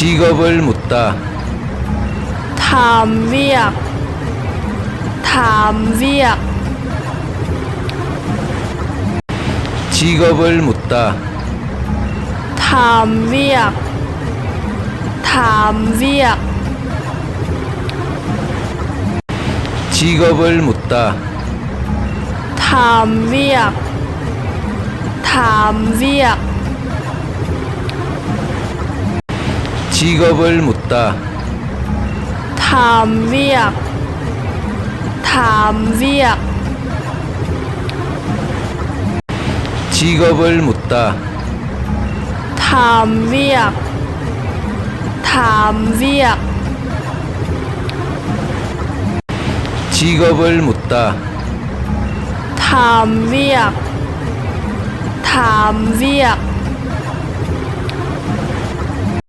직업을 묻다. 탐비약 탐비약 직업을 묻다. 탐비약 탐비약 직업을 묻다. 탐비약 탐비약 직업을 묻다. 탐비약 탐비약 직업을 묻다. 탐비약 탐비약 직업을 묻다. 탐비약 탐비약